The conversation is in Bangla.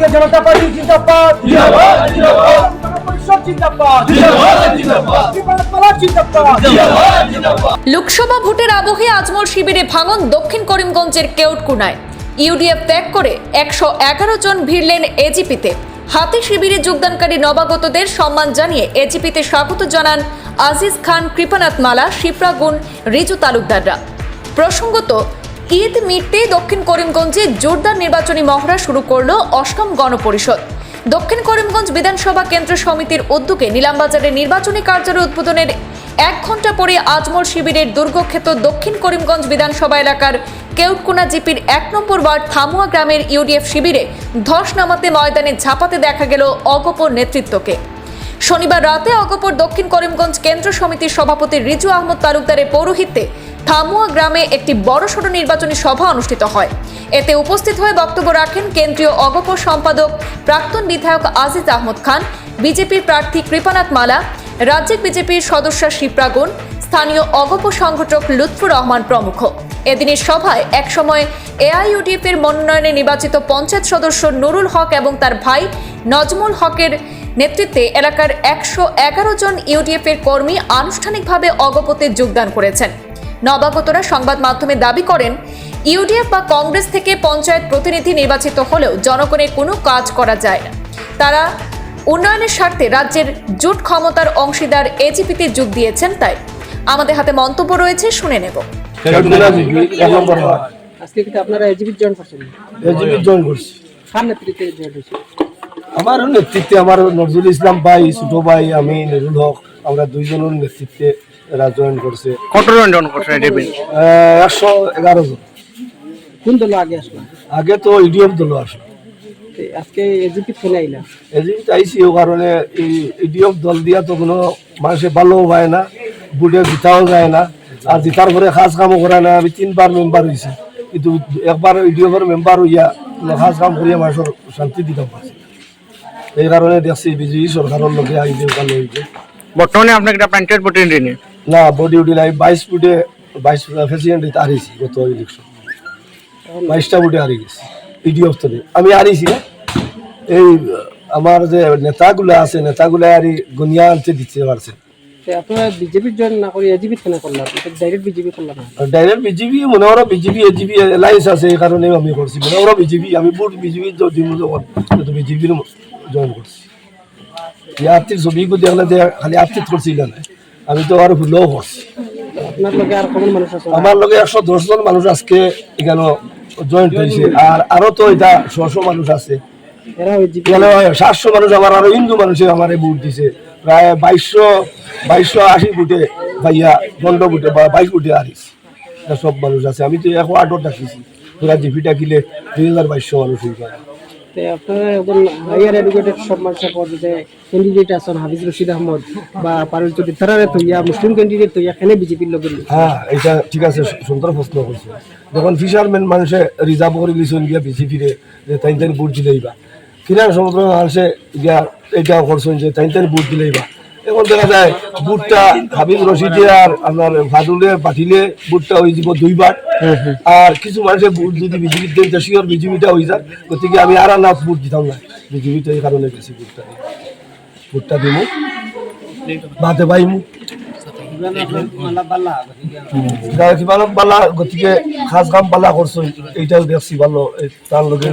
ভারতীয় জনতা পার্টি জিন্দাবাদ। জিন্দাবাদ লোকসভা ভোটের আবহে আজমল শিবিরে ভাঙন দক্ষিণ করিমগঞ্জের কেউটকুনায় ইউডিএফ ত্যাগ করে একশো এগারো জন ভিড়লেন এজিপিতে। হাতে শিবিরে যোগদানকারী নবাগতদের সম্মান জানিয়ে এজিপিতে স্বাগত জানান আজিজ খান কৃপানাথ মালা শিপ্রা গুণ রিজু তালুকদাররা। প্রসঙ্গত ঈদ মিটতে দক্ষিণ করিমগঞ্জে জোরদার নির্বাচনী মহড়া শুরু করল অষ্টম গণপরিষদ। দক্ষিণ করিমগঞ্জ বিধানসভা কেন্দ্র সমিতির উদ্যোগে নিলামবাজারের নির্বাচনী কার্যালয় উদ্বোধনের এক ঘণ্টা পরে আজমল শিবিরের দুর্গক্ষেত দক্ষিণ করিমগঞ্জ বিধানসভা এলাকার কেউটকুনা জিপির এক নম্বর ওয়ার্ড থামুয়া গ্রামের ইউডিএফ শিবিরে ধস নামাতে ময়দানে ঝাঁপাতে দেখা গেল অগপর নেতৃত্বকে। শনিবার রাতে অগপর দক্ষিণ করিমগঞ্জ কেন্দ্র সমিতির সভাপতি রিজু আহমদ তালুকদারের পৌরোহিত্যে থামুয়া গ্রামে একটি বড়সড় নির্বাচনী সভা অনুষ্ঠিত হয়। এতে উপস্থিত হয়ে বক্তব্য রাখেন কেন্দ্রীয় অগপর সম্পাদক প্রাক্তন বিধায়ক আজিজ আহমদ খান, বিজেপির প্রার্থী কৃপানাথ মালা, রাজ্যিক বিজেপির সদস্য শিপ্রাগুন স্থানীয় অগপ সংগঠক লুৎফুর রহমান প্রমুখ। এদিনের সভায় একসময় এআইইউডিএফ এর মনোনয়নে নির্বাচিত পঞ্চায়েত সদস্য নুরুল হক এবং তার ভাই নজমুল হকের নেতৃত্বে এলাকার একশো এগারো জন ইউডিএফ এর কর্মী আনুষ্ঠানিকভাবে অগপতে যোগদান করেছেন। নবাগতরা সংবাদ মাধ্যমে দাবি করেন ইউডিএফ বা কংগ্রেস থেকে পঞ্চায়েত প্রতিনিধি নির্বাচিত হলেও জনগণের কোনো কাজ করা যায় না। তারা উন্নয়নের স্বার্থে রাজ্যের জোট ক্ষমতার অংশীদার এজিপিতে যোগ দিয়েছেন তাই। আমাদের হাতে মন্তব্য রয়েছে শুনে নেব। আজকে আপনারা এজিবি জয়েন করছেন। এজিবি জয়েন করছি। কার নেতৃত্বে জয়েন হয়েছে। আমার নেতৃত্বে আমার নজরুল ইসলাম ভাই ছোট ভাই আমি নুরুল হক আমরা দুইজনের নেতৃত্বে এরা জয়েন করছে। কতজন জন করছে একশো এগারো জন। কোন দল আগে আসলো? আগে তো ইডিএফ দল আসলো। আজকে এজিপি ফেলে আইলা। এজিবি আইসি ও কারণে এই ইডিএফ দল দিয়া তো কোনো মানুষে ভালো হয় না বুটে জিতাও যায় না আর জিতার পরে খাস কামও করে না। আমি তিনবার মেম্বার হয়েছি কিন্তু একবার ইডিএফের মেম্বার হইয়া খাস কাম করিয়া মানুষের শান্তি দিতে পারছে এই কারণে দেখছি বিজেপি সরকারের লোকে আইডিএফ কালে হয়েছে বর্তমানে আপনাকে একটা পঞ্চায়েত প্রতিনিধি নিয়ে না বডি উডি নাই বাইশ ফুটে বাইশ প্রেসিডেন্ট হারিয়েছি গত ইলেকশন বাইশটা ফুটে হারিয়ে গেছি ইডিএফ থেকে আমি হারিয়েছি এই আমার যে নেতাগুলো আছে নেতাগুলো আর গুনিয়া আনতে দিতে পারছে। তো আপনারা বিজেপি জয়েন না করে এজিবি কেন করলাম ডাইরেক্ট বিজেপি করলাম। না ডাইরেক্ট বিজেপি মনে করো বিজেপি এজিপি এলায়েন্স আছে এই কারণে আমি করছি। মনে করো বিজেপি আমি বুট বিজেপি বিজেপির জয়েন করছি এই আর্থিক ছবিকে দেখলে খালি আর্থিক করছিল না আমি তো আর ভুলেও করছি। আমার লগে একশো দশ জন মানুষ আজকে এখানে জয়েন্ট হয়েছে আর আরও তো এটা ছশো মানুষ আছে। সাতশো মানুষ আমার আরও হিন্দু মানুষে আমার ভোট দিছে। প্রায় বাইশশো বাইশশো আশি ফুটে ভাইয়া পনেরো ফুটে বা বাইশ ফুটে হারিস সব মানুষ আছে। আমি তো এখন আটও ডাকিছি তোরা জিপি ডাকিলে দুই হাজার বাইশশো মানুষ হয়ে তো আপনারা এখন হাইয়ার এডুকেটেড সব মানুষের পদে ক্যান্ডিডেট আছেন, হাফিজ রশিদ আহমদ বা পারুল চৌধুরী। তারা তৈয়া মুসলিম ক্যান্ডিডেট তৈয়া এখানে বিজেপির লোক হ্যাঁ এটা ঠিক আছে সুন্দর প্রশ্ন করছে। যখন ফিশারম্যান মানুষে রিজার্ভ করে দিয়েছেন গিয়া বিজেপিরে যে তাই তাই ভোট দিলেইবা ফিরার সমুদ্র মানুষে গিয়া এটা করছেন যে তাই তাই ভোট দিলেইবা এখন দেখা যায় বুটটা হাবিব রশিদে আর আপনার ভাদুলে পাঠিলে বুটটা হয়ে যাব দুইবার। আর কিছু মানুষের বুট যদি বিজেপির দেন শিওর বিজেপিটা হয়ে যায় গতিকে আমি আর না বুট দিতাম না। বিজেপিটা এই কারণে বেশি বুটটা। বুটটা দিব বাদে পাইমু। বালা গতিকে সাজ কাম বালা করছ। এইটাও দেখছি ভালো তার লগে